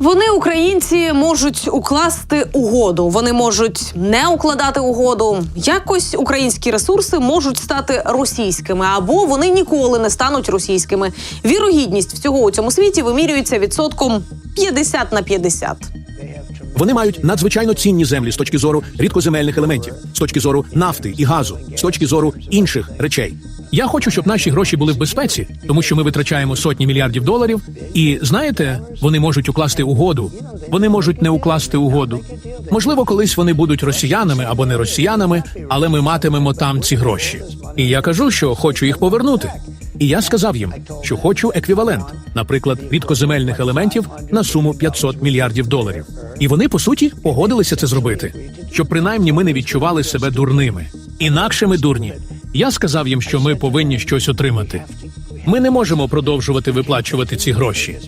Вони, українці, можуть укласти угоду. Вони можуть не укладати угоду. Якось українські ресурси можуть стати російськими, або вони ніколи не стануть російськими. Вірогідність всього у цьому світі вимірюється відсотком 50 на 50. Вони мають надзвичайно цінні землі з точки зору рідкоземельних елементів, з точки зору нафти і газу, з точки зору інших речей. Я хочу, щоб наші гроші були в безпеці, тому що ми витрачаємо сотні мільярдів доларів. І знаєте, вони можуть укласти угоду. Вони можуть не укласти угоду. Можливо, колись вони будуть росіянами або не росіянами, але ми матимемо там ці гроші. І я кажу, що хочу їх повернути. І я сказав їм, що хочу еквівалент, наприклад, рідкоземельних елементів на суму 500 мільярдів доларів. І вони по суті погодилися це зробити, щоб принаймні ми не відчували себе дурними. Інакше ми дурні. Я сказав їм, що ми повинні щось отримати. Ми не можемо продовжувати виплачувати ці гроші.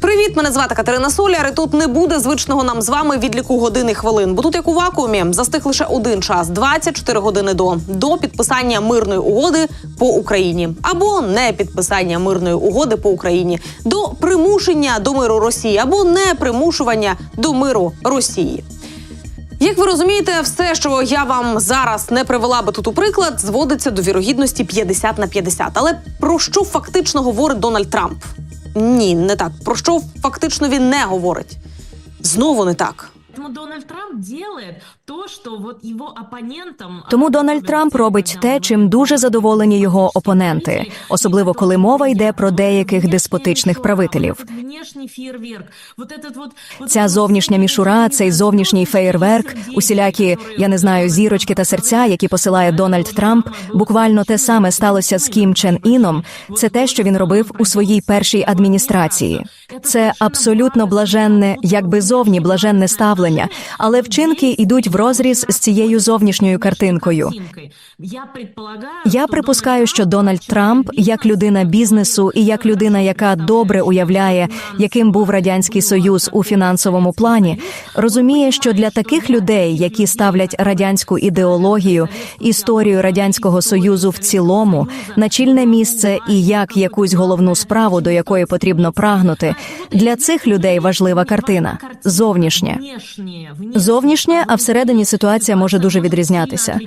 Привіт, мене звати Катерина Соляр. І тут не буде звичного нам з вами відліку годин і хвилин. Бо тут, як у вакуумі, застиг лише один час 24 години до, до підписання мирної угоди по Україні або не підписання мирної угоди по Україні, до примушення до миру Росії або не примушування до миру Росії. Як ви розумієте, все, що я вам зараз не привела би тут у приклад, зводиться до вірогідності 50 на 50. Але про що фактично говорить Дональд Трамп? Ні, не так. Про що фактично він не говорить? Знову не так. Поэтому Дональд Трамп делает то, что вот его оппонентам... Тому Дональд Трамп робить те, чим дуже задоволені його опоненти, особливо коли мова йде про деяких деспотичних правителів. Ця зовнішня мішура, цей зовнішній феєрверк, усілякі, я не знаю, зірочки та серця, які посилає Дональд Трамп, буквально те саме сталося з Кім Чен Іном. Це те, що він робив у своїй першій адміністрації. Це абсолютно блаженне, якби зовні блаженне ставлення, але вчинки йдуть в розріз з цією зовнішньою картинкою. Я припускаю, що Дональд Трамп, як людина бізнесу і як людина, яка добре уявляє, яким був радянський союз у фінансовому плані, розуміє, що для таких людей, які ставлять радянську ідеологію, історію радянського союзу в цілому, на чільне місце і як якусь головну справу, до якої потрібно прагнути, для цих людей важлива картина зовнішня. Зовнішнє, а всередині ситуація може дуже відрізнятися.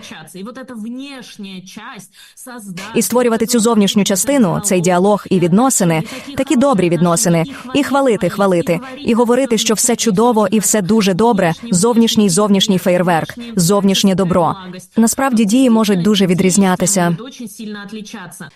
І створювати цю зовнішню частину, цей діалог і відносини, такі добрі відносини, і хвалити, хвалити, і говорити, що все чудово і все дуже добре. Зовнішній зовнішній фейерверк, зовнішнє добро. Насправді дії можуть дуже відрізнятися.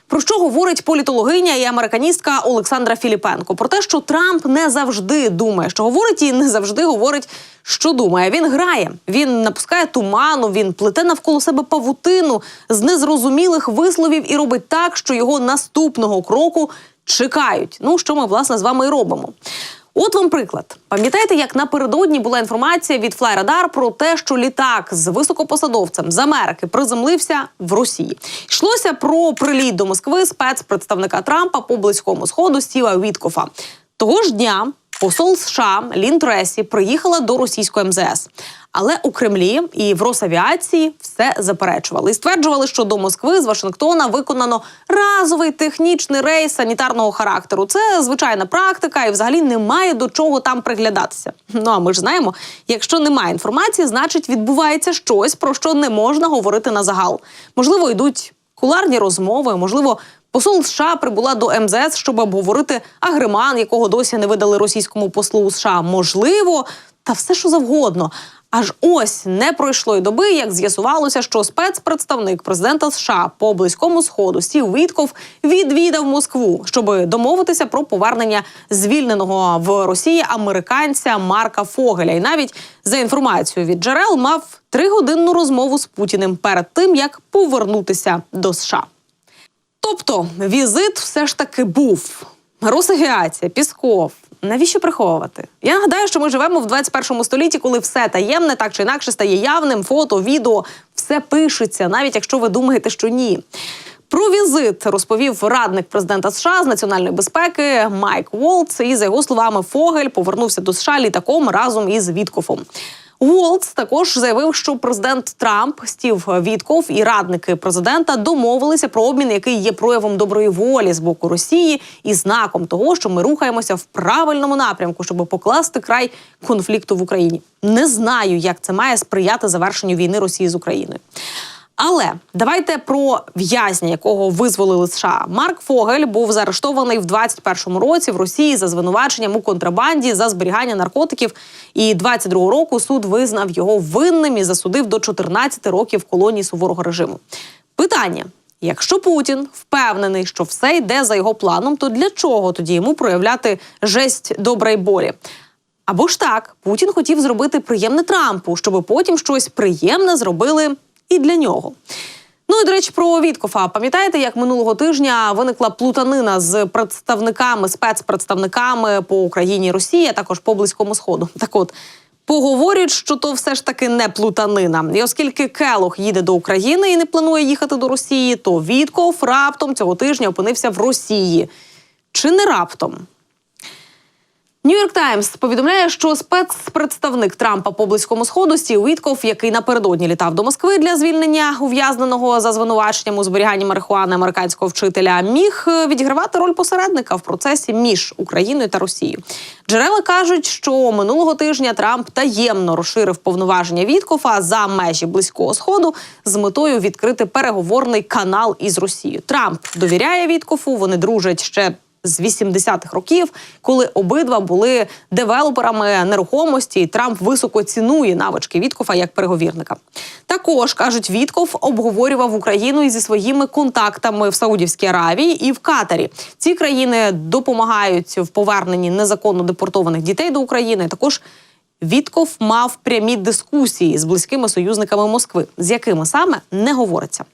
Про що говорить політологиня і американістка Олександра Філіпенко? Про те, що Трамп не завжди думає, що говорить, і не завжди говорить, що думає. Він грає, він напускає туману, він плете навколо себе павутину з незрозумілих висловів і робить так, що його наступного кроку чекають. Ну що ми власне з вами і робимо. От вам приклад. Пам'ятаєте, як напередодні була інформація від Флайрадар про те, що літак з високопосадовцем з Америки приземлився в Росії. Йшлося про приліт до Москви спецпредставника Трампа по близькому сходу Стіва Віткофа. Того ж дня посол США Лін Тресі приїхала до російської МЗС. Але у Кремлі і в Росавіації все заперечували і стверджували, що до Москви з Вашингтона виконано разовий технічний рейс санітарного характеру. Це звичайна практика, і взагалі немає до чого там приглядатися. Ну а ми ж знаємо, якщо немає інформації, значить відбувається щось, про що не можна говорити на загал. Можливо, йдуть куларні розмови, можливо. Посол США прибула до МЗС, щоб обговорити агриман, якого досі не видали російському послу США. Можливо, та все що завгодно. Аж ось не пройшло й доби, як з'ясувалося, що спецпредставник президента США по близькому сходу Стів Вітков відвідав Москву, щоб домовитися про повернення звільненого в Росії американця Марка Фогеля. І навіть за інформацією від джерел мав тригодинну розмову з Путіним перед тим, як повернутися до США. Тобто візит все ж таки був. Росавіація, Пісков. Навіщо приховувати? Я нагадаю, що ми живемо в 21 столітті, коли все таємне так чи інакше стає явним, фото, відео, все пишеться, навіть якщо ви думаєте, що ні. Про візит розповів радник президента США з національної безпеки Майк Волц. І за його словами, Фогель повернувся до США літаком разом із Віткофом. Уолтс також заявив, що президент Трамп, Стів Вітков і радники президента домовилися про обмін, який є проявом доброї волі з боку Росії і знаком того, що ми рухаємося в правильному напрямку, щоб покласти край конфлікту в Україні. Не знаю, як це має сприяти завершенню війни Росії з Україною. Але давайте про в'язня, якого визволили США. Марк Фогель був заарештований в 21-му році в Росії за звинуваченням у контрабанді за зберігання наркотиків. І 22-го року суд визнав його винним і засудив до 14 років колонії суворого режиму. Питання: якщо Путін впевнений, що все йде за його планом, то для чого тоді йому проявляти жесть добра й болі? Або ж так, Путін хотів зробити приємне Трампу, щоб потім щось приємне зробили і для нього. Ну і до речі, про Віткофа. Пам'ятаєте, як минулого тижня виникла плутанина з представниками, спецпредставниками по Україні і Росії, а також по близькому сходу. Так от. Поговорять, що то все ж таки не плутанина. І оскільки Келох їде до України і не планує їхати до Росії, то Вітков раптом цього тижня опинився в Росії. Чи не раптом? Нью-Йорк Таймс повідомляє, що спецпредставник Трампа по близькому сходу Стів Вітков, який напередодні літав до Москви для звільнення ув'язненого за звинуваченням у зберіганні марихуани американського вчителя, міг е, відігравати роль посередника в процесі між Україною та Росією. Джерела кажуть, що минулого тижня Трамп таємно розширив повноваження Віткофа за межі близького сходу з метою відкрити переговорний канал із Росією. Трамп довіряє Віткофу, вони дружать ще з 80-х років, коли обидва були девелоперами нерухомості, і Трамп високо цінує навички Віткофа як переговірника. Також кажуть, Вітков обговорював Україну і зі своїми контактами в Саудівській Аравії і в Катарі. Ці країни допомагають в поверненні незаконно депортованих дітей до України. Також Вітков мав прямі дискусії з близькими союзниками Москви, з якими саме не говориться.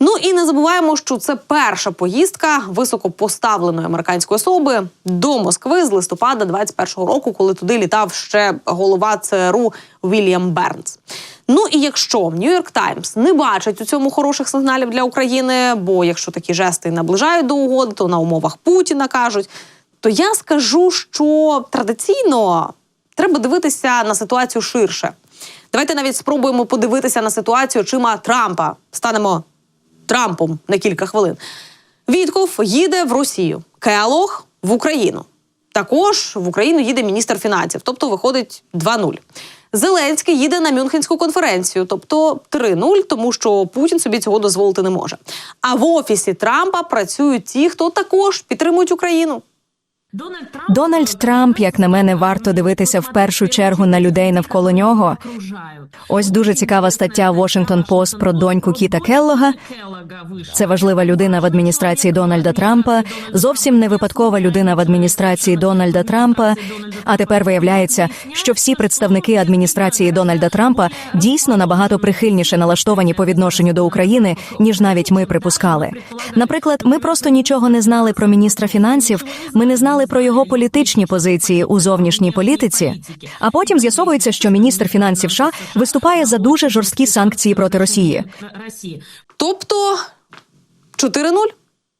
Ну і не забуваємо, що це перша поїздка високопоставленої американської особи до Москви з листопада 21-го року, коли туди літав ще голова ЦРУ Вільям Бернс. Ну і якщо Нью-Йорк Таймс не бачить у цьому хороших сигналів для України, бо якщо такі жести наближають до угоди, то на умовах Путіна кажуть, то я скажу, що традиційно треба дивитися на ситуацію ширше. Давайте навіть спробуємо подивитися на ситуацію очима Трампа. Станемо Трампом на кілька хвилин. Вітков їде в Росію, Келох в Україну. Також в Україну їде міністр фінансів, тобто виходить 2-0. Зеленський їде на Мюнхенську конференцію, тобто 3-0, тому що Путін собі цього дозволити не може. А в офісі Трампа працюють ті, хто також підтримують Україну. Дональд Трамп, як на мене, варто дивитися в першу чергу на людей навколо нього. Ось дуже цікава стаття Washington Post про доньку Кіта Келлога. Це важлива людина в адміністрації Дональда Трампа, зовсім не випадкова людина в адміністрації Дональда Трампа. А тепер виявляється, що всі представники адміністрації Дональда Трампа дійсно набагато прихильніше налаштовані по відношенню до України, ніж навіть ми припускали. Наприклад, ми просто нічого не знали про міністра фінансів. Ми не знали про його політичні позиції у зовнішній політиці. А потім з'ясовується, що міністр фінансів США виступає за дуже жорсткі санкції проти Росії. Тобто 4-0.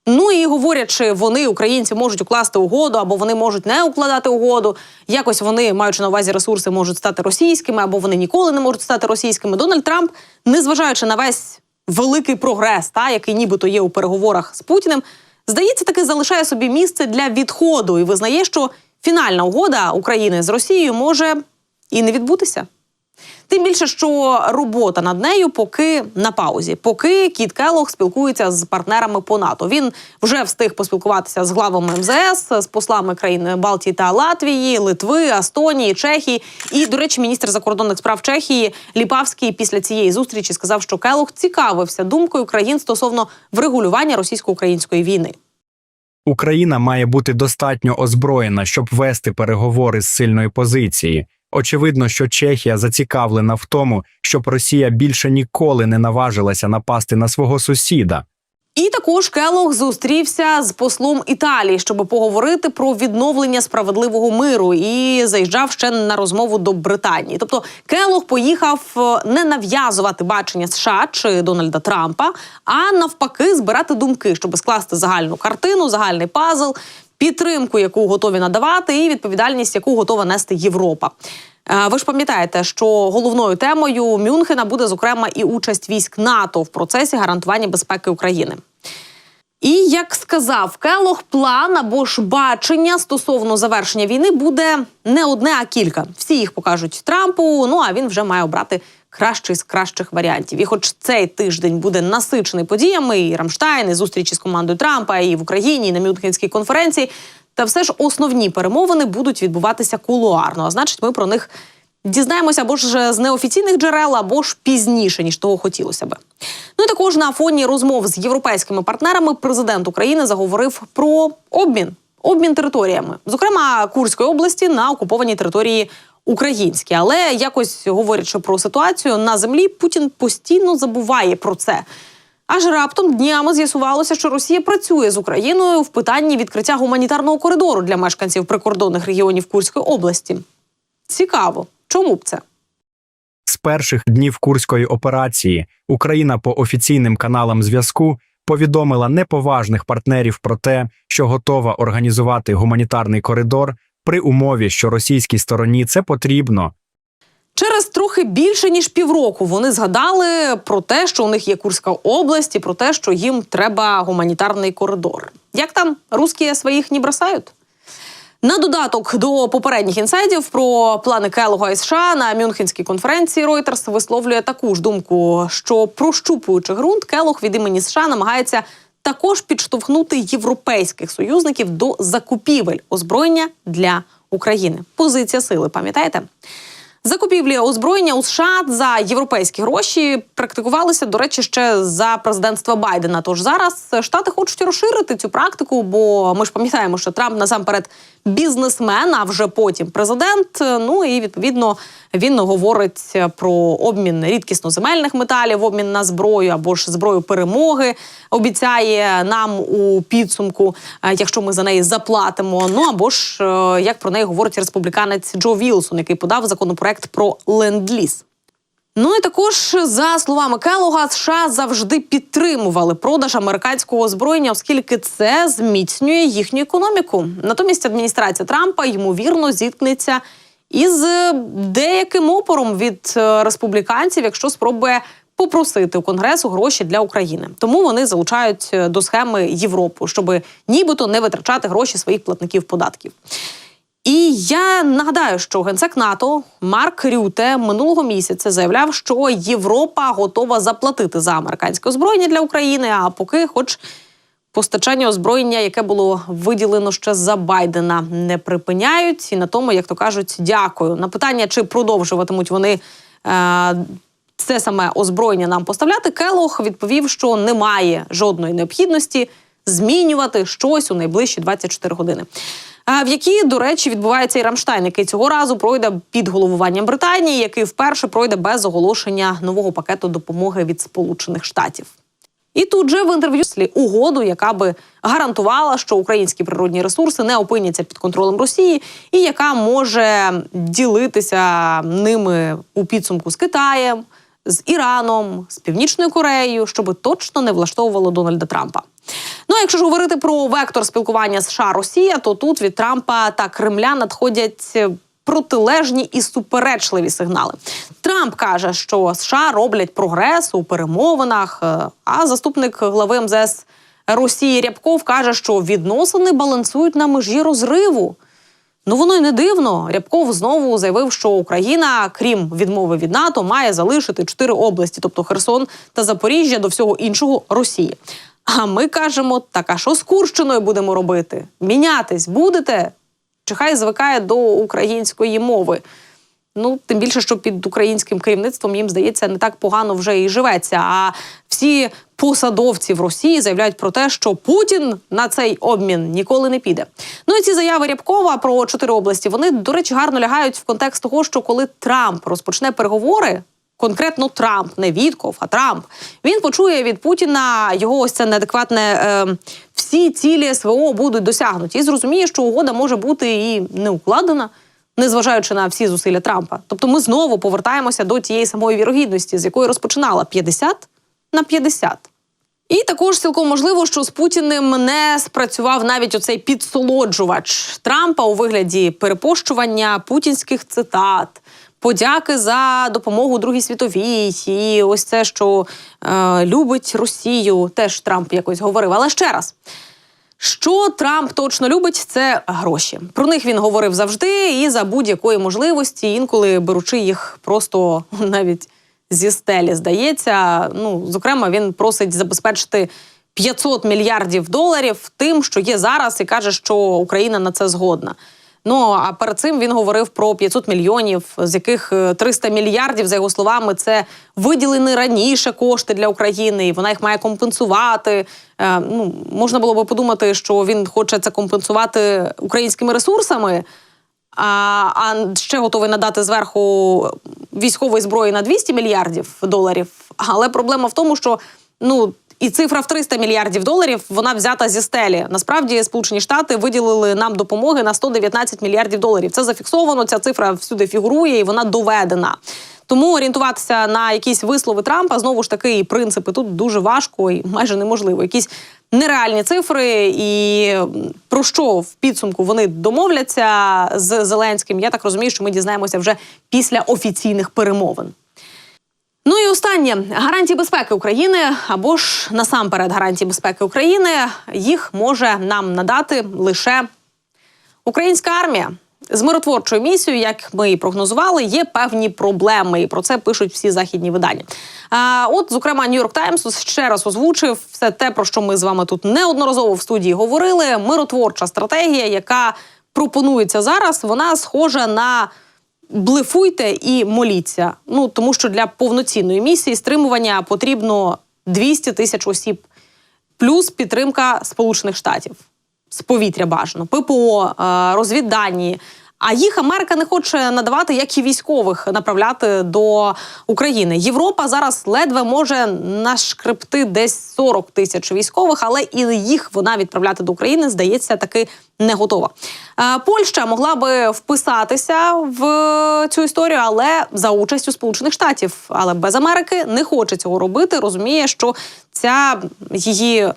Ну і говорячи, вони, українці, можуть укласти угоду, або вони можуть не укладати угоду. Якось вони, маючи на увазі ресурси, можуть стати російськими, або вони ніколи не можуть стати російськими. Дональд Трамп, незважаючи на весь великий прогрес, та який нібито є у переговорах з Путіним, здається, таки залишає собі місце для відходу і визнає, що фінальна угода України з Росією може і не відбутися. Тим більше, що робота над нею поки на паузі, поки Кіт Келлог спілкується з партнерами по НАТО. Він вже встиг поспілкуватися з главами МЗС, з послами країн Балтії та Латвії, Литви, Естонії, Чехії. І, до речі, міністр закордонних справ Чехії Ліпавський після цієї зустрічі сказав, що Келлог цікавився думкою країн стосовно врегулювання російсько-української війни. Україна має бути достатньо озброєна, щоб вести переговори з сильної позиції. Очевидно, що Чехія зацікавлена в тому, щоб Росія більше ніколи не наважилася напасти на свого сусіда. І також Келог зустрівся з послом Італії, щоб поговорити про відновлення справедливого миру, і заїжджав ще на розмову до Британії. Тобто Келог поїхав е, не нав'язувати бачення США чи Дональда Трампа, а навпаки, збирати думки, щоб скласти загальну картину, загальний пазл, підтримку, яку готові надавати, і відповідальність, яку готова нести Європа. Е, Ви ж пам'ятаєте, що головною темою Мюнхена буде зокрема і участь військ НАТО в процесі гарантування безпеки України. І як сказав Келох, план або ж бачення стосовно завершення війни буде не одне, а кілька. Всі їх покажуть Трампу. Ну а він вже має обрати кращий з кращих варіантів. І, хоч цей тиждень буде насичений подіями, і Рамштайн, і зустрічі з командою Трампа, і в Україні, і на Мюнхенській конференції, та все ж основні перемовини будуть відбуватися кулуарно. А значить, ми про них дізнаємося або ж з неофіційних джерел, або ж пізніше, ніж того хотілося би. Ну і також на фоні розмов з європейськими партнерами президент України заговорив про обмін. Обмін територіями, зокрема Курської області на окупованій території українські. Але якось говорячи про ситуацію на землі, Путін постійно забуває про це. Аж раптом днями з'ясувалося, що Росія працює з Україною в питанні відкриття гуманітарного коридору для мешканців прикордонних регіонів Курської області. Цікаво, чому б це? З перших днів курської операції Україна по офіційним каналам зв'язку повідомила неповажних партнерів про те, що готова організувати гуманітарний коридор при умові, що російській стороні це потрібно. Через трохи більше ніж півроку вони згадали про те, що у них є Курська область, і про те, що їм треба гуманітарний коридор. Як там русські своїх не бросають? На додаток до попередніх інсайдів про плани Келога і США на Мюнхенській конференції Reuters висловлює таку ж думку, що прощупуючи ґрунт, Келог від імені США намагається також підштовхнути європейських союзників до закупівель озброєння для України. Позиція сили, пам'ятаєте? Закупівлі озброєння у США за європейські гроші практикувалися, до речі, ще за президентства Байдена. Тож зараз штати хочуть розширити цю практику, бо ми ж пам'ятаємо, що Трамп насамперед бізнесмен, а вже потім президент. Ну і відповідно він говорить про обмін рідкісно земельних металів, обмін на зброю або ж зброю перемоги. Обіцяє нам у підсумку, е, якщо ми за неї заплатимо. Ну або ж е, як про неї говорить республіканець Джо Вілсон, який подав законопроект про ленд-ліз. Ну і також за словами Келога, США завжди підтримували продаж американського озброєння, оскільки це зміцнює їхню економіку. Натомість адміністрація Трампа ймовірно зіткнеться із деяким опором від е, республіканців, якщо спробує попросити у конгресу гроші для України. Тому вони залучають е, до схеми Європу, щоб нібито не витрачати гроші своїх платників податків. І я нагадаю, що генсек НАТО Марк Рюте минулого місяця заявляв, що Європа готова заплатити за американське озброєння для України. А поки, хоч постачання озброєння, яке було виділено ще за Байдена, не припиняють. І на тому, як то кажуть, дякую. На питання, чи продовжуватимуть вони. Е- це саме озброєння нам поставляти. Келох відповів, що немає жодної необхідності змінювати щось у найближчі 24 години. В якій, до речі, відбувається і Рамштайн, який цього разу пройде під головуванням Британії, який вперше пройде без оголошення нового пакету допомоги від Сполучених Штатів. І тут же в інтерв'ю слі угоду, яка би гарантувала, що українські природні ресурси не опиняться під контролем Росії, і яка може ділитися ними у підсумку з Китаєм, з Іраном, з Північною Кореєю, щоб точно не влаштовувало Дональда Трампа. Ну, а якщо ж говорити про вектор спілкування США Росія, то тут від Трампа та Кремля надходять протилежні і суперечливі сигнали. Трамп каже, що США роблять прогрес у перемовинах. е, А заступник глави МЗС Росії Рябков каже, що відносини балансують на межі розриву. Ну воно й не дивно. Рябков знову заявив, що Україна, крім відмови від НАТО, має залишити чотири області, тобто Херсон та Запоріжжя, до всього іншого Росії. А ми кажемо, так а що з Курщиною будемо робити? Мінятись будете? Чи хай звикає до української мови? Ну, тим більше, що під українським керівництвом їм здається не так погано вже і живеться. А всі посадовці в Росії заявляють про те, що Путін на цей обмін ніколи не піде. Ну і ці заяви Рябкова про чотири області вони, до речі, гарно лягають в контекст того, що коли Трамп розпочне переговори. Конкретно Трамп, не Вітков, а Трамп. Він почує від Путіна його ось це неадекватне е, всі цілі СВО будуть досягнуті. І зрозуміє, що угода може бути і не укладена, незважаючи на всі зусилля Трампа. Тобто ми знову повертаємося до тієї самої вірогідності, з якої розпочинала 50 на 50. І також цілком можливо, що з Путіним не спрацював навіть оцей підсолоджувач Трампа у вигляді перепощування путінських цитат. Подяки за допомогу Другій світовій, і ось це, що е, любить Росію, теж Трамп якось говорив. Але ще раз, що Трамп точно любить, це гроші. Про них він говорив завжди і за будь-якої можливості, інколи беручи їх просто навіть зі стелі, здається. Ну, зокрема, він просить забезпечити 500 мільярдів доларів тим, що є зараз, і каже, що Україна на це згодна. Ну а перед цим він говорив про 500 мільйонів, з яких е, 300 мільярдів, за його словами, це виділені раніше кошти для України, і вона їх має компенсувати. Е, ну можна було би подумати, що він хоче це компенсувати українськими ресурсами. А, а ще готовий надати зверху військової зброї на 200 мільярдів доларів. Але проблема в тому, що ну і цифра в 300 мільярдів доларів вона взята зі стелі. Насправді, Сполучені Штати виділили нам допомоги на 119 мільярдів доларів. Це зафіксовано. Ця цифра всюди фігурує і вона доведена. Тому орієнтуватися на якісь вислови Трампа знову ж таки і принципи тут дуже важко і майже неможливо. Якісь нереальні цифри, і про що в підсумку вони домовляться з Зеленським. Я так розумію, що ми дізнаємося вже після офіційних перемовин. Ну і останнє гарантії безпеки України або ж насамперед гарантії безпеки України їх може нам надати лише українська армія. З миротворчою місією, як ми і прогнозували, є певні проблеми, і про це пишуть всі західні видання. А от, зокрема, Нью-Йорк Таймс ще раз озвучив все те, про що ми з вами тут неодноразово в студії говорили. Миротворча стратегія, яка пропонується зараз, вона схожа на блефуйте і моліться. Ну тому що для повноцінної місії стримування потрібно 200 тисяч осіб, плюс підтримка Сполучених Штатів з повітря бажано, ППО, е, розвіддані. А їх Америка не хоче надавати, як і військових направляти до України. Європа зараз ледве може нашкребти десь 40 тисяч військових, але і їх вона відправляти до України здається таки не готова. Е, Польща могла би вписатися в цю історію, але за участю Сполучених Штатів. Але без Америки не хоче цього робити. Розуміє, що ця її е,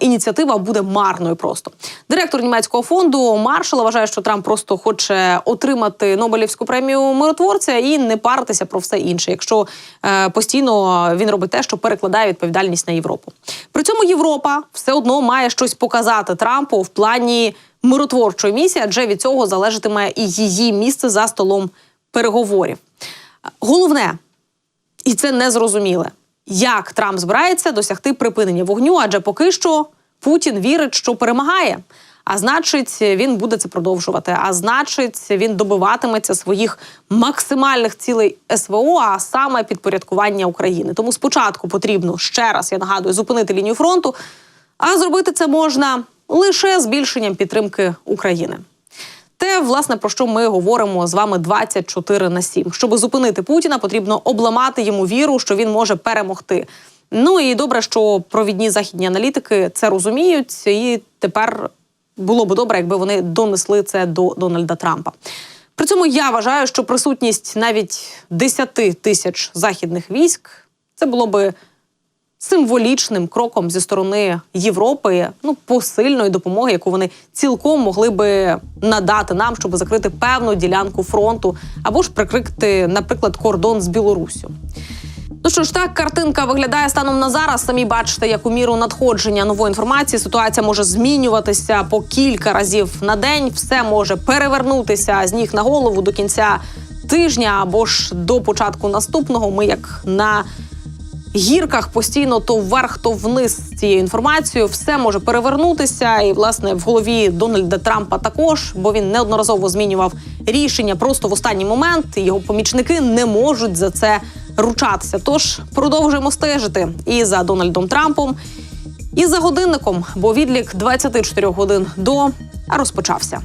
ініціатива буде марною. Просто директор німецького фонду Маршала вважає, що Трамп просто хоче отримати Нобелівську премію миротворця і не паритися про все інше, якщо е, постійно він робить те, що перекладає відповідальність на Європу. При цьому Європа все одно має щось показати Трампу в плані миротворчої місії, адже від цього залежатиме і її місце за столом переговорів. Головне, і це незрозуміле, як Трамп збирається досягти припинення вогню, адже поки що Путін вірить, що перемагає. А значить, він буде це продовжувати. А значить, він добиватиметься своїх максимальних цілей СВО, а саме підпорядкування України. Тому спочатку потрібно ще раз, я нагадую, зупинити лінію фронту, а зробити це можна лише збільшенням підтримки України. Те, власне, про що ми говоримо з вами 24 на 7. Щоб зупинити Путіна, потрібно обламати йому віру, що він може перемогти. Ну і добре, що провідні західні аналітики це розуміють, і тепер було б добре, якби вони донесли це до Дональда Трампа. При цьому я вважаю, що присутність навіть 10 тисяч західних військ це було би символічним кроком зі сторони Європи, ну посильної допомоги, яку вони цілком могли би надати нам, щоб закрити певну ділянку фронту, або ж прикрити, наприклад, кордон з Білоруссю. Ну що ж, так картинка виглядає станом на зараз. Самі бачите, як у міру надходження нової інформації ситуація може змінюватися по кілька разів на день. Все може перевернутися з ніг на голову до кінця тижня або ж до початку наступного. Ми як на гірках постійно то вверх, то вниз з цією інформацією. Все може перевернутися, і власне в голові Дональда Трампа також, бо він неодноразово змінював рішення просто в останній момент. і Його помічники не можуть за це ручатися. Тож продовжуємо стежити і за Дональдом Трампом, і за годинником, бо відлік 24 годин до розпочався.